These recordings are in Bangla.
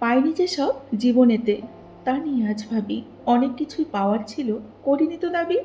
পাইনি যে সব জীবনেতে। তা নিয়ে আজ ভাবি, অনেক কিছুই পাওয়ার ছিল। করিনি তো দাবি?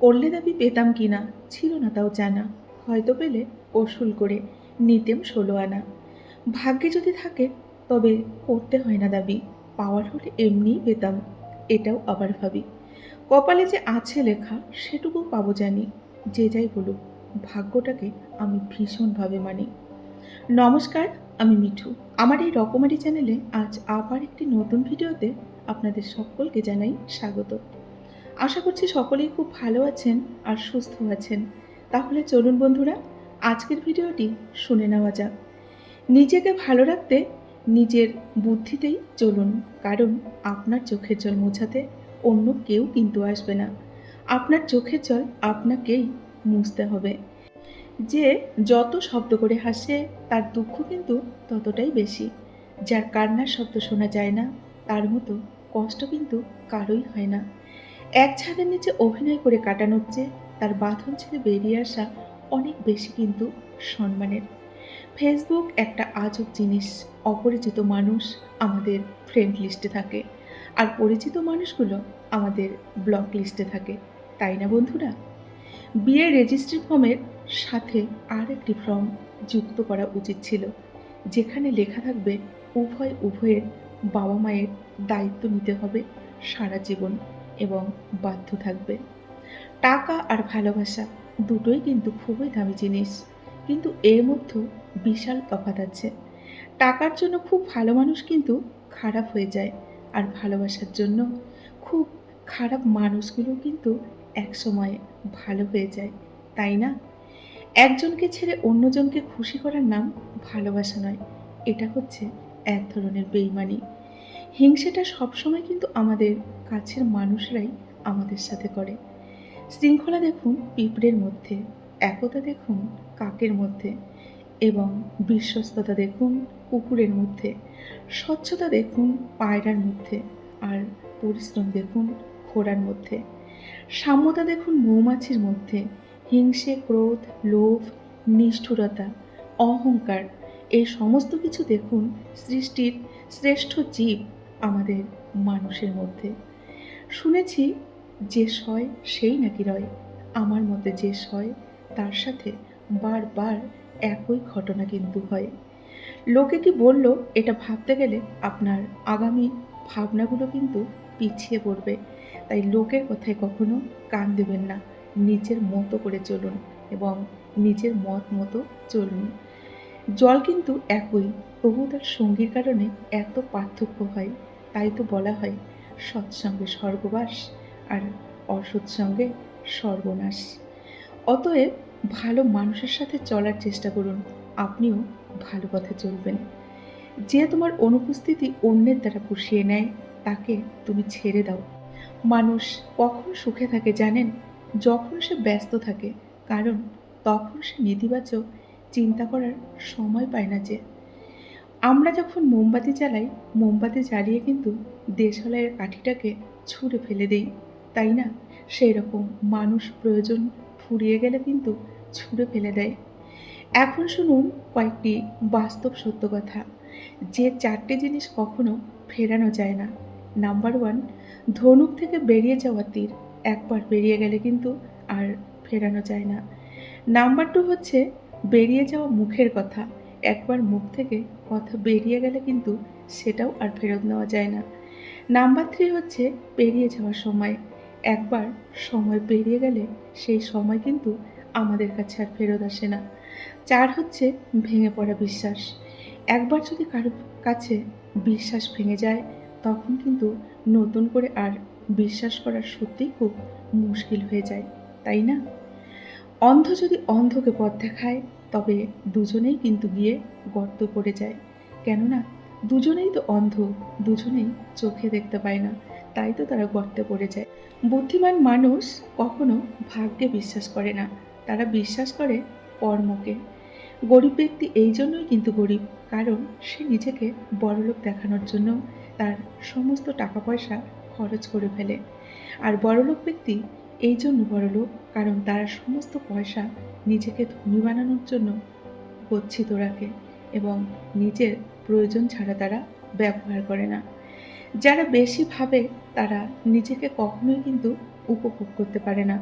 করলে দাবি পেতাম কি না? ছিল না তাও জানা। হয়তো পেলে ওসুল করে, নিতেম ষোলো আনা। ভাগ্যে যদি থাকে, তবে করতে হয় না দাবি। পাওয়ার হলে এমনিই পেতাম, এটাও আবার ভাবি। কপালে যে আছে লেখা, সেটুকু পাবো জানি। যে যাই বলুক, ভাগ্যটাকে আমি ভীষণভাবে মানি। নমস্কার, আমি মিঠু। আমার এই রকমারি চ্যানেলে আজ আবার একটি নতুন ভিডিওতে আপনাদের সকলকে জানাই স্বাগত। আশা করছি সকলেই খুব ভালো আছেন আর সুস্থ আছেন। তাহলে চলুন বন্ধুরা, আজকের ভিডিওটি শুনে নেওয়া যাক। নিজেকে ভালো রাখতে নিজের বুদ্ধিতেই চলুন, কারণ আপনার চোখের জল মোছাতে অন্য কেউ কিন্তু আসবে না। আপনার চোখের জল আপনাকেই মুছতে হবে। যে যত শব্দ করে হাসে, তার দুঃখ কিন্তু ততটাই বেশি। যার কান্নার শব্দ শোনা যায় না, তার মতো কষ্ট কিন্তু কারোই হয় না। এক ছাদের নিচে অভিনয় করে কাটানোর চেয়ে তার বাঁধন ছেড়ে বেরিয়ে আসা অনেক বেশি কিন্তু সম্মানের। ফেসবুক একটা আজব জিনিস, অপরিচিত মানুষ আমাদের ফ্রেন্ড লিস্টে থাকে। আর পরিচিত মানুষগুলো আমাদের ব্লক লিস্টে থাকে। তাই না বন্ধুরা? বিয়ের রেজিস্ট্রি ফর্মের সাথে আর একটি ফর্ম যুক্ত করা উচিত ছিল, যেখানে লেখা থাকবে, উভয় উভয়ের বাবা মায়ের দায়িত্ব নিতে হবে সারা জীবন এবং বাধ্য থাকবে। টাকা আর ভালোবাসা দুটোই কিন্তু খুবই দামি জিনিস, কিন্তু এর মধ্যে বিশাল তফাত আছে। টাকার জন্য খুব ভালো মানুষ কিন্তু খারাপ হয়ে যায়, আর ভালোবাসার জন্য খুব খারাপ মানুষগুলো কিন্তু একসময় ভালো হয়ে যায়, তাই না? একজনকে ছেড়ে অন্যজনকে খুশি করার নাম ভালোবাসা নয়। এটা হচ্ছে এক ধরনের বেইমানি। হিংসেটা সবসময় কিন্তু আমাদের কাছের মানুষরাই আমাদের সাথে করে। শৃঙ্খলা দেখুন পিঁপড়ের মধ্যে, একতা দেখুন কাকের মধ্যে এবং বিশ্বস্ততা দেখুন কুকুরের মধ্যে, স্বচ্ছতা দেখুন পায়রার মধ্যে আর পরিশ্রম দেখুন ঘোড়ার মধ্যে, সাম্যতা দেখুন মৌমাছির মধ্যে হিংসে, ক্রোধ, লোভ, নিষ্ঠুরতা, অহংকার, এই সমস্ত কিছু দেখুন সৃষ্টির শ্রেষ্ঠ জীব আমাদের মানুষের মধ্যে। শুনেছি যে সয় সেই নাকি রয়, আমার মতে যে সয় তার সাথে বারবার একই ঘটনা কিন্তু হয়। লোকে কি বলল, এটা ভাবতে গেলে আপনার আগামী ভাবনাগুলো কিন্তু পিছিয়ে পড়বে। তাই লোকের কথায় কখনো কান দেবেন না। নিজের মতো করে চলুন এবং নিজের মত মতো চলুন। জল কিন্তু একই তবু তার সঙ্গীর কারণে এত পার্থক্য হয়, তাই তো বলা হয় সৎসঙ্গে স্বর্গবাস আর অসৎসঙ্গে সর্বনাশ অতএব ভালো মানুষের সাথে চলার চেষ্টা করুন, আপনিও ভালো পথে চলবেন। যে তোমার অনুপস্থিতি অন্যের দ্বারা পুষিয়ে নেয়, তাকে তুমি ছেড়ে দাও। মানুষ কখন সুখে থাকে জানেন? যখন সে ব্যস্ত থাকে, কারণ তখন সে নেতিবাচক চিন্তা করার সময় পায় না যে। আমরা যখন মোমবাতি জ্বালাই মোমবাতি জ্বালিয়ে কিন্তু দেশালয়ের কাঠিটাকে ছুঁড়ে ফেলে দেই, তাই না? সেই রকম মানুষ প্রয়োজন ফুরিয়ে গেলে কিন্তু ছুঁড়ে ফেলে দেয়। এখন শুনুন কয়েকটি বাস্তব সত্য কথা। যে চারটে জিনিস কখনো ফেরানো যায় না। নাম্বার ওয়ান, ধনুক থেকে বেরিয়ে যাওয়া তীর। একবার বেরিয়ে গেলে কিন্তু আর ফেরানো যায় না। নাম্বার টু হচ্ছে বেরিয়ে যাওয়া মুখের কথা। একবার মুখ থেকে কথা বেরিয়ে গেলে কিন্তু সেটাও আর ফেরত নেওয়া যায় না। নাম্বার থ্রি হচ্ছে পেরিয়ে যাওয়ার সময়। একবার সময় পেরিয়ে গেলে সেই সময় কিন্তু আমাদের কাছে আর ফেরত আসে না। চার হচ্ছে ভেঙে পড়া বিশ্বাস। একবার যদি কারও কাছে বিশ্বাস ভেঙে যায়, তখন কিন্তু নতুন করে আর বিশ্বাস করা সত্যিই খুব মুশকিল হয়ে যায়, তাই না? অন্ধ যদি অন্ধকে পথ দেখায়, তবে দুজনেই কিন্তু গিয়ে গর্ত পড়ে যায়। কেননা, দুজনেই তো অন্ধ, দুজনেই চোখে দেখতে পায় না, তাই তো তারা গর্তে পড়ে যায়। বুদ্ধিমান মানুষ কখনো ভাগ্যে বিশ্বাস করে না, তারা বিশ্বাস করে কর্মকে। গরিব ব্যক্তি এই জন্যই কিন্তু গরিব, কারণ সে নিজেকে বড়লোক দেখানোর জন্য তার সমস্ত টাকা পয়সা খরচ করে ফেলে। আর বড়লোক ব্যক্তি এই জন্য বড়লোক, কারণ তারা সমস্ত পয়সা নিজেকে ধনী বানানোর জন্য গচ্ছিত রাখে এবং নিজের প্রয়োজন ছাড়া তারা ব্যবহার করে না। যারা বেশি ভাবে তারা নিজেকে কখনোই কিন্তু উপভোগ করতে পারে না।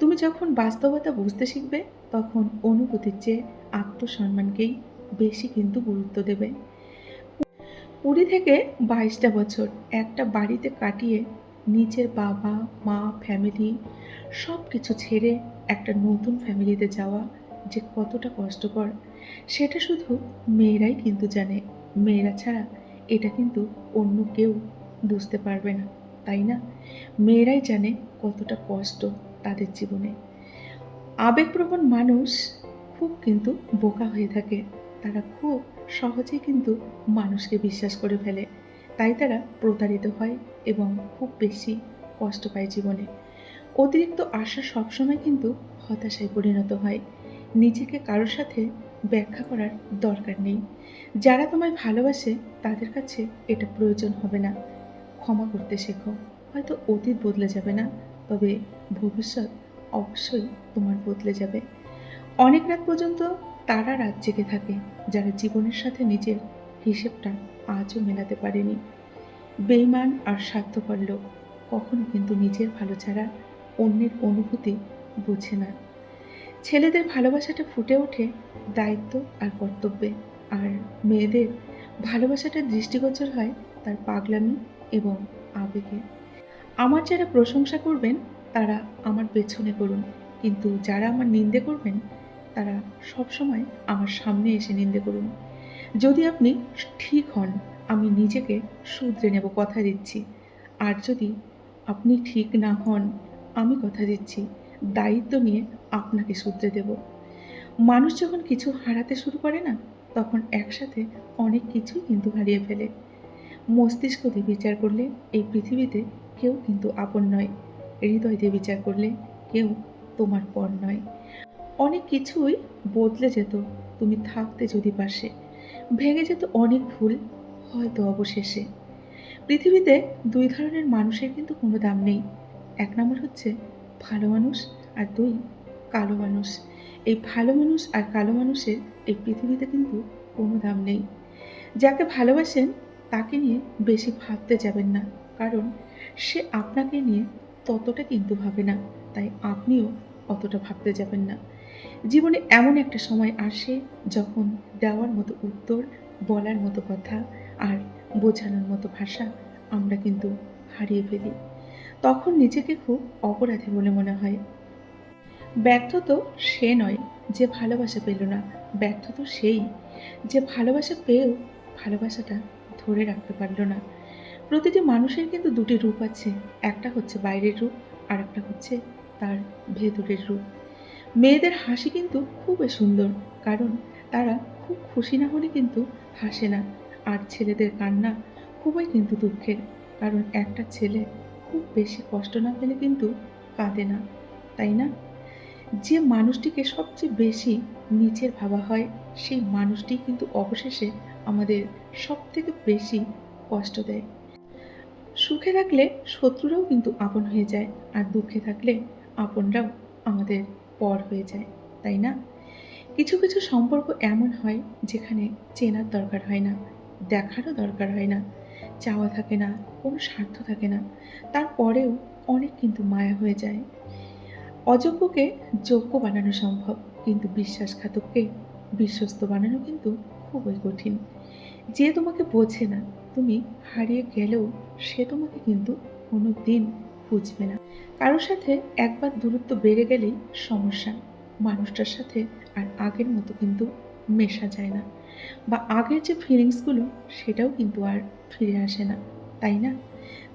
তুমি যখন বাস্তবতা বুঝতে শিখবে, তখন অনুভূতির চেয়ে আত্মসম্মানকেই বেশি কিন্তু গুরুত্ব দেবে। কুড়ি থেকে বাইশটা বছর একটা বাড়িতে কাটিয়ে নিজের বাবা, মা ফ্যামিলি সব কিছু ছেড়ে একটা নতুন ফ্যামিলিতে যাওয়া যে কতটা কষ্টকর, সেটা শুধু মেয়েরাই কিন্তু জানে। মেয়েরা ছাড়া এটা কিন্তু অন্য কেউ বুঝতে পারবে না, তাই না? মেয়েরাই জানে কতটা কষ্ট তাদের জীবনে। আবেগপ্রবণ মানুষ খুব কিন্তু বোকা হয়ে থাকে। তারা খুব সহজেই কিন্তু মানুষকে বিশ্বাস করে ফেলে। তাই তারা প্রতারিত হয় এবং খুব বেশি কষ্ট পায় জীবনে। অতিরিক্ত আশা সবসময় কিন্তু হতাশায় পরিণত হয়। নিজেকে কারোর সাথে ব্যাখ্যা করার দরকার নেই। যারা তোমায় ভালোবাসে, তাদের কাছে এটা প্রয়োজন হবে না। ক্ষমা করতে শেখো। হয়তো অতীত বদলে যাবে না, তবে ভবিষ্যৎ অবশ্যই তোমার বদলে যাবে। অনেক রাত পর্যন্ত তারা রাত জেগে থাকে। যারা জীবনের সাথে নিজের হিসেবটা আজও মেলাতে পারেনি। বেইমান আর স্বার্থপর লোক কখনো কিন্তু নিজের ভালো ছাড়া অন্যের অনুভূতি বোঝে না। ছেলেদের ভালোবাসাটা ফুটে ওঠে দায়িত্ব আর কর্তব্যে, আর মেয়েদের ভালোবাসাটা দৃষ্টিগোচর হয় তার পাগলামি এবং আবেগে। আমার যারা প্রশংসা করবেন, তারা আমার পেছনে করুন, কিন্তু যারা আমার নিন্দে করবেন তারা সবসময় আমার সামনে এসে নিন্দে করুন। যদি আপনি ঠিক হন, আমি নিজেকে শুধরে নেব কথা দিচ্ছি। আর যদি আপনি ঠিক না হন, আমি কথা দিচ্ছি। দায়িত্ব নিয়ে আপনাকে শুধরে দেব। মানুষ যখন কিছু হারাতে শুরু করে না, তখন একসাথে অনেক কিছুই কিন্তু হারিয়ে ফেলে। মস্তিষ্ক দিয়ে বিচার করলে এই পৃথিবীতে কেউ কিন্তু আপন নয়। হৃদয় দিয়ে বিচার করলে কেউ তোমার পর নয়। অনেক কিছুই বদলে যেত তুমি থাকতে যদি পাশে ভেঙে যেত অনেক ভুল, হয়তো অবশেষে। পৃথিবীতে দুই ধরনের মানুষের কিন্তু কোনো দাম নেই। এক নম্বর হচ্ছে ভালো মানুষ আর দুই কালো মানুষ। এই ভালো মানুষ আর কালো মানুষের এই পৃথিবীতে কিন্তু কোনো দাম নেই। যাকে ভালোবাসেন, তাকে নিয়ে বেশি ভাবতে যাবেন না। কারণ সে আপনাকে নিয়ে ততটা কিন্তু ভাবে না। তাই আপনিও অতটা ভাবতে যাবেন না। জীবনে এমন একটা সময় আসে যখন দেওয়ার মতো উত্তর, বলার মতো কথা আর বোঝানোর মতো ভাষা আমরা কিন্তু হারিয়ে ফেলি। তখন নিজেকে খুব অপরাধী বলে মনে হয়। ব্যর্থ তো সে নয় যে ভালোবাসা পেল না, ব্যর্থ তো সেই যে ভালোবাসা পেয়েও ভালোবাসাটা ধরে রাখতে পারল না। প্রতিটি মানুষের কিন্তু দুটি রূপ আছে, একটা হচ্ছে বাইরের রূপ আর একটা হচ্ছে তার ভেতরের রূপ। মেয়েদের হাসি কিন্তু খুবই সুন্দর, কারণ তারা খুব খুশি না হলে কিন্তু হাসে না। আর ছেলেদের কান্না খুবই কিন্তু দুঃখের, কারণ একটা ছেলে খুব বেশি কষ্ট না পেলে কিন্তু কাঁদে না, তাই না? যে মানুষটিকে সবচেয়ে বেশি নিচের ভাবা হয়, সেই মানুষটি কিন্তু অবশেষে আমাদের সব থেকে বেশি কষ্ট দেয়। সুখে থাকলে শত্রুরাও কিন্তু আপন হয়ে যায়, আর দুঃখে থাকলে আপনরাও আমাদের পর হয়ে যায়, তাই না? কিছু কিছু সম্পর্ক এমন হয় যেখানে চেনার দরকার হয় না, দেখারও দরকার হয় না, চাওয়া থাকে না, কোনো স্বার্থ থাকে না। তারপরেও অনেক কিন্তু মায়া হয়ে যায়। অযোগ্যকে যোগ্য বানানো সম্ভব, কিন্তু বিশ্বাসঘাতককে বিশ্বস্ত বানানো কিন্তু খুবই কঠিন। যে তোমাকে বোঝে না, তুমি হারিয়ে গেলেও সে তোমাকে কিন্তু কোনো দিন বুঝবে না। কারোর সাথে একবার দূরত্ব বেড়ে গেলেই সমস্যা। মানুষটার সাথে আর আগের মতো কিন্তু মেশা যায় না। বা আগের যে ফিলিংসগুলো সেটাও কিন্তু আর ফিরে আসে না। তাই না?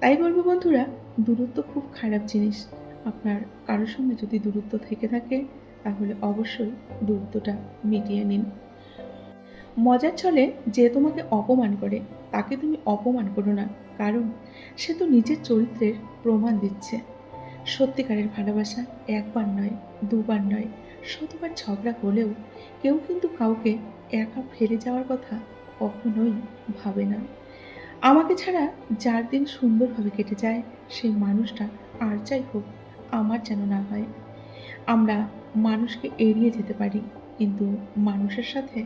তাই বলব বন্ধুরা, দূরত্ব খুব খারাপ জিনিস। আপনার কারোর সঙ্গে যদি দূরত্ব থেকে থাকে, তাহলে অবশ্যই দূরত্বটা মিটিয়ে নিন। মজার ছলে যে তোমাকে অপমান করে, তাকে তুমি অপমান করো না, কারণ সে তো নিজের চরিত্রের প্রমাণ দিচ্ছে। সত্যিকারের ভালোবাসা একবার নয়, দুবার নয়, শতবার ঝগড়া হলেও কেউ কিন্তু কাউকে একা ফেলে যাওয়ার কথা কখনোই ভাবে না। আমাকে ছাড়া যার দিন সুন্দরভাবে কেটে যায়, সেই মানুষটা আর যাই হোক, আমার যেন না হয়। আমরা মানুষকে এড়িয়ে যেতে পারি, কিন্তু মানুষের সাথে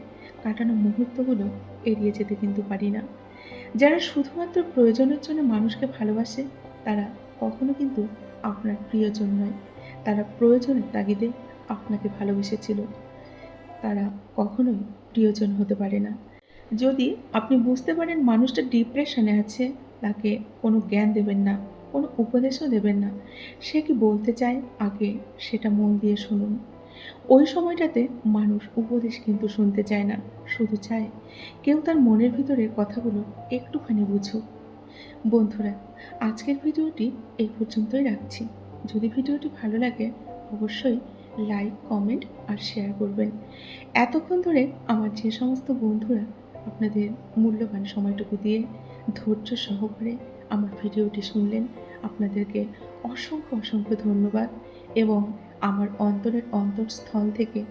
কাটানো মুহূর্তগুলো এড়িয়ে যেতে কিন্তু পারি না। যারা শুধুমাত্র প্রয়োজনের জন্য মানুষকে ভালোবাসে, তারা কখনো কিন্তু আপনার প্রিয়জন নয়। তারা প্রয়োজনের তাগিদে আপনাকে ভালোবেসেছিল। তারা কখনোই প্রিয়জন হতে পারে না। যদি আপনি বুঝতে পারেন মানুষটা ডিপ্রেশনে আছে, তাকে কোনো জ্ঞান দেবেন না, কোনো উপদেশও দেবেন না, সে কি বলতে চায়? আগে সেটা মন দিয়ে শুনুন। ওই সময়টাতে মানুষ উপদেশ কিন্তু শুনতে চায় না, শুধু চায়। কেউ তার মনের ভিতরের কথাগুলো একটুখানি বুঝুক। বন্ধুরা, আজকের ভিডিওটি এই পর্যন্তই রাখছি। যদি ভিডিওটি ভালো লাগে, অবশ্যই লাইক, কমেন্ট আর শেয়ার করবেন। এতক্ষণ ধরে আমার যে সমস্ত বন্ধুরা আপনাদের মূল্যবান সময়টুকু দিয়ে ধৈর্য সহকারে আমার ভিডিওটি শুনলেন, আপনাদেরকে অসংখ্য অসংখ্য ধন্যবাদ এবং আমার অন্তরের অন্তরস্থল থেকে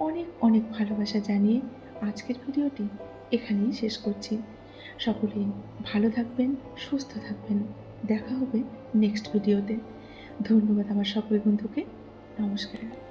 অনেক অনেক ভালোবাসা জানিয়ে আজকের ভিডিওটি এখানেই শেষ করছি। সকলেই ভালো থাকবেন, সুস্থ থাকবেন। দেখা হবে নেক্সট ভিডিওতে। ধন্যবাদ আমার সকল বন্ধুকে। নমস্কার।